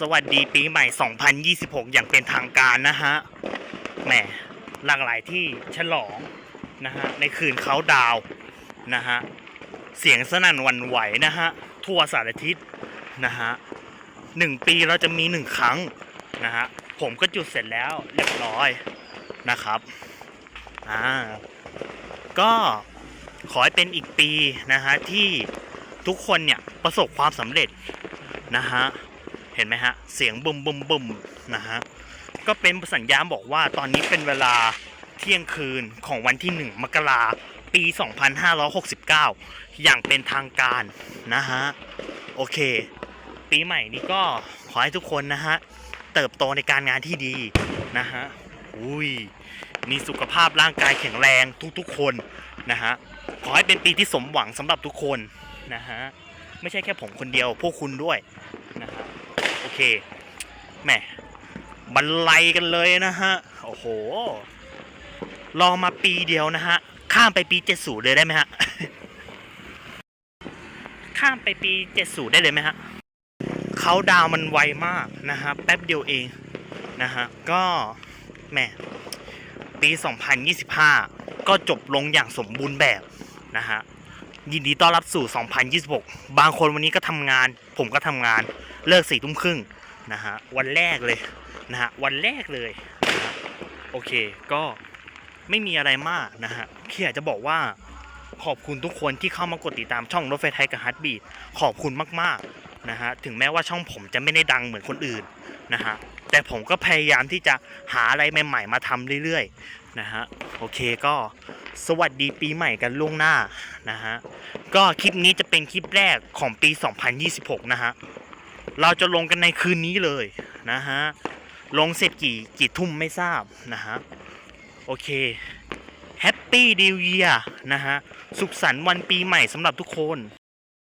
สวัสดีปีใหม่ 2026 อย่างเป็นทางการนะฮะ แหม หลากหลายที่ฉลองนะฮะ ในคืนเขาดาวนะฮะ เสียงสนั่นวันไหวนะฮะ ทั่วสารทิศนะฮะหนึ่งปีเราจะมีหนึ่งครั้งนะฮะ ผมก็จุดเสร็จแล้วเรียบร้อยนะครับ อ่า ก็ขอให้เป็นอีกปีนะฮะที่ทุกคนเนี่ยประสบความสำเร็จนะฮะ เห็นไหมฮะ เสียงบึมบึมบึมนะฮะ ก็เป็นสัญญาณบอกว่าตอนนี้เป็นเวลาเที่ยงคืนของวันที่ 1 มกราปี 2569 อย่างเป็นทางการนะฮะ โอเค ปีใหม่นี้ก็ขอให้ทุกคนนะฮะ เติบโตในการงานที่ดีนะฮะ อุ้ย มีสุขภาพร่างกายแข็งแรงทุกๆคนนะฮะ ขอให้เป็นปีที่สมหวังสำหรับทุกคนนะฮะ ไม่ใช่แค่ผมคนเดียวพวกคุณด้วย เคแหมบรรลัยกันเลยนะฮะ โอ้โห รอมาปีเดียวนะฮะ ข้ามไปปีเจ็ดสูเลยได้ไหมฮะ ข้ามไปปีเจ็ดสูได้เลยไหมฮะเขาดาวมันไวมากนะฮะ แป๊บเดียวเองนะฮะ ก็แหมปี 2025 ก็จบลงอย่างสมบูรณ์แบบนะฮะ ยินดีต้อนรับสู่ 2026 บางคนวันนี้ก็ทำงาน ผมก็ทำงาน เลิกสี่ทุ่มครึ่งนะฮะ วันแรกเลยนะฮะ วันแรกเลยนะะโอเค ก็ไม่มีอะไรมากนะฮะแค่อยากจะบอกว่าขอบคุณทุกคนที่เข้ามากดติดตามช่องรถไฟไทยกับฮัตบีขอบคุณมากๆนะฮะ ถึงแม้ว่าช่องผมจะไม่ได้ดังเหมือนคนอื่นนะฮะ แต่ผมก็พยายามที่จะหาอะไรใหม่ ๆ มาทำเรื่อยๆนะฮะ โอเคก็ สวัสดีปีใหม่กันล่วงหน้านะฮะ ก็คลิปนี้จะเป็นคลิปแรกของปี 2026 นะฮะ เราจะลงกันในคืนนี้เลยนะฮะ ลงเสร็จกี่กี่ทุ่มไม่ทราบนะฮะ โอเคแฮปปี้ดิวเยียนะฮะ สุขสันต์วันปีใหม่สำหรับทุกคน